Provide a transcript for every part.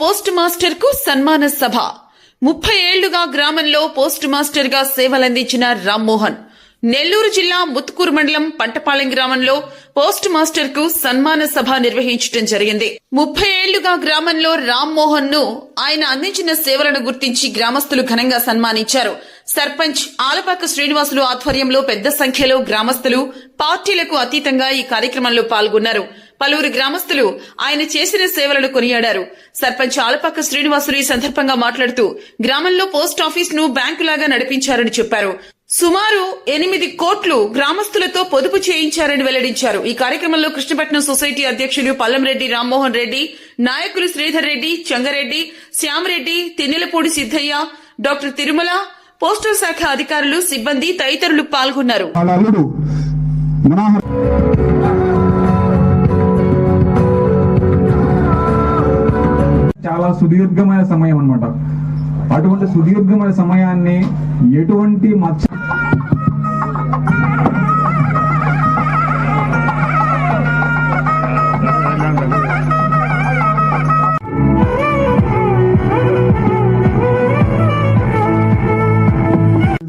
Post మాస్టర్కు సన్మాన సభ. ముప్పై ఏళ్ళుగా గ్రామంలో పోస్ట్ మాస్టర్గా సేవలందించిన రామ్మోహన్. నెల్లూరు జిల్లా ముత్తుకూరు మండలం పంటపాలెం గ్రామంలో పోస్ట్ మాస్టర్కు సన్మాన సభ నిర్వహించడం జరిగింది. ముప్పై ఏళ్ళుగా గ్రామంలో రామ్మోహన్ను ఆయన అందించిన సేవలను గుర్తించి గ్రామస్తులు ఘనంగా సన్మానించారు. సర్పంచ్ ఆలపాక శ్రీనివాసులు ఆధ్వర్యంలో పెద్ద సంఖ్యలో గ్రామస్తులు పార్టీలకు అతీతంగా ఈ కార్యక్రమంలో పాల్గొన్నారు. పలువురు గ్రామస్తులు ఆయన చేసిన సేవలను కొనియాడారు. సర్పంచ్ ఆలపాక శ్రీనివాసులు ఈ సందర్భంగా మాట్లాడుతూ గ్రామంలో పోస్ట్ ఆఫీస్ను బ్యాంకులాగా నడిపించారని చెప్పారు. సుమారు ఎనిమిది కోట్లు గ్రామస్తులతో పొదుపు చేయించారని వెల్లడించారు. ఈ కార్యక్రమంలో కృష్ణపట్నం సొసైటీ అధ్యక్షులు పల్లంరెడ్డి రామ్మోహన్ రెడ్డి నాయకులు శ్రీధర్ రెడ్డి చంగారెడ్డి శ్యామరెడ్డి తిన్నెలపూడి సిద్దయ్య డాక్టర్ తిరుమల పోస్టల్ శాఖ అధికారులు సిబ్బంది తదితరులు పాల్గొన్నారు. చాలా సుదీర్ఘమైన సమయం అనమాట అటువంటి సుదీర్ఘమైన సమయాన్ని ఎటువంటి మచ్చ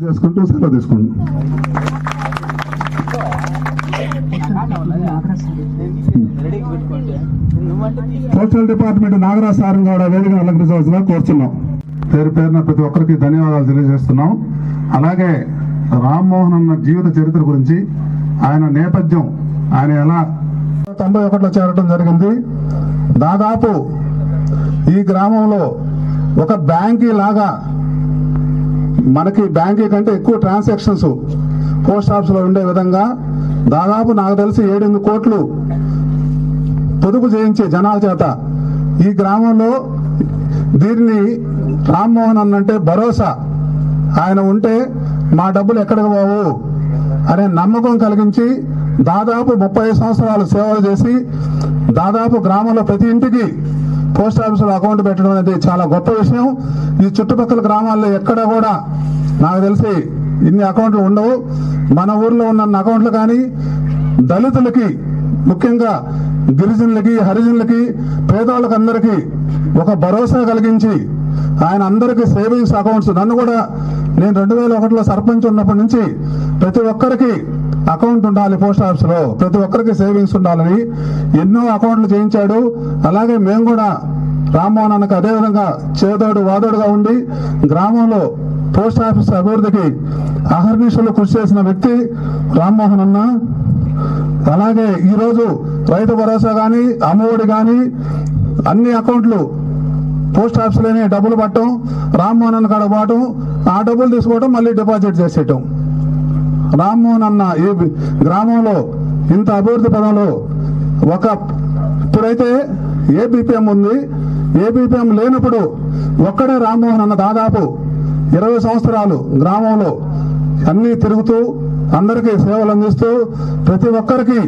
చేసుకుంటూ సెలవు తీసుకుంటాం సోషల్ డిపార్ట్మెంట్ నాగరాజ్ సార్ కూడా వేదిక అలంకరించవలసిన కోరుతున్నాం పేరు పేరున ప్రతి ఒక్కరికి ధన్యవాదాలు తెలియజేస్తున్నాం. అలాగే రామ్మోహన్ అన్న జీవిత చరిత్ర గురించి ఆయన నేపథ్యం ఆయన ఎలా తొంభై ఒకటిలో చేరడం జరిగింది. దాదాపు ఈ గ్రామంలో ఒక బ్యాంకీ లాగా మనకి బ్యాంకీ కంటే ఎక్కువ ట్రాన్సాక్షన్స్ పోస్ట్ ఆఫీస్లో ఉండే విధంగా దాదాపు నాకు తెలిసి ఏడెనిమిది కోట్లు పొదుపు చేయించే జనాల చేత ఈ గ్రామంలో దీన్ని రామ్మోహన్ అన్నంటే భరోసా. ఆయన ఉంటే మా డబ్బులు ఎక్కడికి పోవు అనే నమ్మకం కలిగించి దాదాపు ముప్పై సంవత్సరాలు సేవలు చేసి దాదాపు గ్రామంలో ప్రతి ఇంటికి పోస్ట్ ఆఫీసులో అకౌంట్ పెట్టడం అనేది చాలా గొప్ప విషయం. ఈ చుట్టుపక్కల గ్రామాల్లో ఎక్కడ కూడా నాకు తెలిసి ఇన్ని అకౌంట్లు ఉండవు. మన ఊర్లో ఉన్న అకౌంట్లు కానీ దళితులకి ముఖ్యంగా గిరిజనులకి హరిజనులకి పేదవాళ్ళకి అందరికీ ఒక భరోసా కలిగించి ఆయన అందరికీ సేవింగ్స్ అకౌంట్స్. నన్ను కూడా నేను రెండు వేల ఒకటిలో సర్పంచ్ ఉన్నప్పటి నుంచి ప్రతి ఒక్కరికి అకౌంట్ ఉండాలి పోస్ట్ ఆఫీస్లో. ప్రతి ఒక్కరికి సేవింగ్స్ ఉండాలని ఎన్నో అకౌంట్లు చేయించాడు. అలాగే మేము కూడా రామ్మోహన్ అన్నకు అదేవిధంగా చేదోడు వాదోడుగా ఉండి గ్రామంలో పోస్ట్ ఆఫీస్ అభివృద్ధికి అహర్నిశలు కృషి చేసిన వ్యక్తి రామ్మోహన్ అన్న. అలాగే ఈరోజు రైతు భరోసా కానీ అమ్మఒడి కానీ అన్ని అకౌంట్లు పోస్ట్ ఆఫీస్లోనే డబ్బులు పట్టడం రామ్మోహన్ అన్న కాడ పోవటం ఆ డబ్బులు తీసుకోవటం మళ్ళీ డిపాజిట్ చేసేయటం. రామ్మోహన్ అన్న ఈ గ్రామంలో ఇంత అభివృద్ధి పదంలో ఒక ఇప్పుడైతే ఏ ఉంది ఏ లేనప్పుడు ఒక్కడే రామ్మోహన్ అన్న దాదాపు ఇరవై సంవత్సరాలు గ్రామంలో అన్నీ తిరుగుతూ అందరికీ సేవలు అందిస్తూ ప్రతి ఒక్కరికి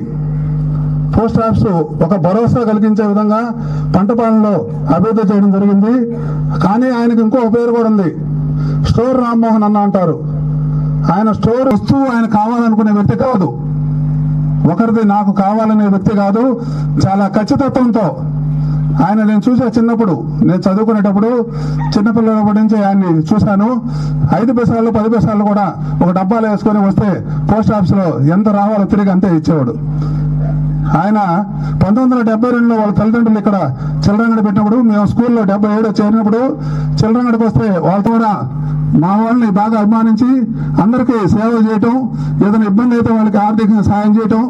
పోస్ట్ ఆఫీస్ ఒక భరోసా కలిగించే విధంగా పంట పాలనలో అభివృద్ధి చేయడం జరిగింది. కానీ ఆయనకు ఇంకో పేరు కూడా ఉంది. స్టోర్ రామ్మోహన్ అన్న అంటారు. ఆయన స్టోర్ వస్తువు ఆయన కావాలనుకునే వ్యక్తి కాదు. ఒకరిది నాకు కావాలనే వ్యక్తి కాదు. చాలా ఖచ్చితత్వంతో ఆయన నేను చూసా చిన్నప్పుడు. నేను చదువుకునేటప్పుడు చిన్నపిల్లలప్పటి నుంచి ఆయన్ని చూశాను. ఐదు పైసలు పది పైసలు కూడా ఒక డబ్బాలో వేసుకొని వస్తే పోస్ట్ ఆఫీస్లో ఎంత రావాలో తిరిగి అంతే ఇచ్చేవాడు. ఆయన పంతొమ్మిది వందల డెబ్బై రెండులో వాళ్ళ తల్లిదండ్రులు ఇక్కడ చిల్లరంగడి పెట్టినప్పుడు మేము స్కూల్లో డెబ్బై ఏడో చేరినప్పుడు చిల్లరంగడికి వస్తే వాళ్ళతో కూడా మా వాళ్ళని బాగా అభిమానించి అందరికీ సేవ చేయటం ఏదైనా ఇబ్బంది అయితే వాళ్ళకి ఆర్థికంగా సాయం చేయటం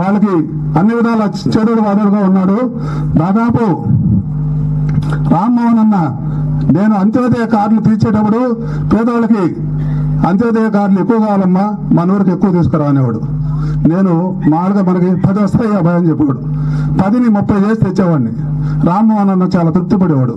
వాళ్ళకి అన్ని విధాల చేదోడు బాధలుగా ఉన్నాడు. దాదాపు రామ్మోహన్ అన్న నేను అంత్యోదయ కార్డులు తీర్చేటప్పుడు పేదవాళ్ళకి అంత్యోదయ కార్డులు ఎక్కువ కావాలమ్మా మన ఊరికి ఎక్కువ తీసుకురా అనేవాడు నేను మామూలుగా మనకి పది వస్తాయి అభయం చెప్పాడు పదిని ముప్పై చేసి తెచ్చేవాడిని. రామ్మోహన్ అన్న చాలా తృప్తి పడేవాడు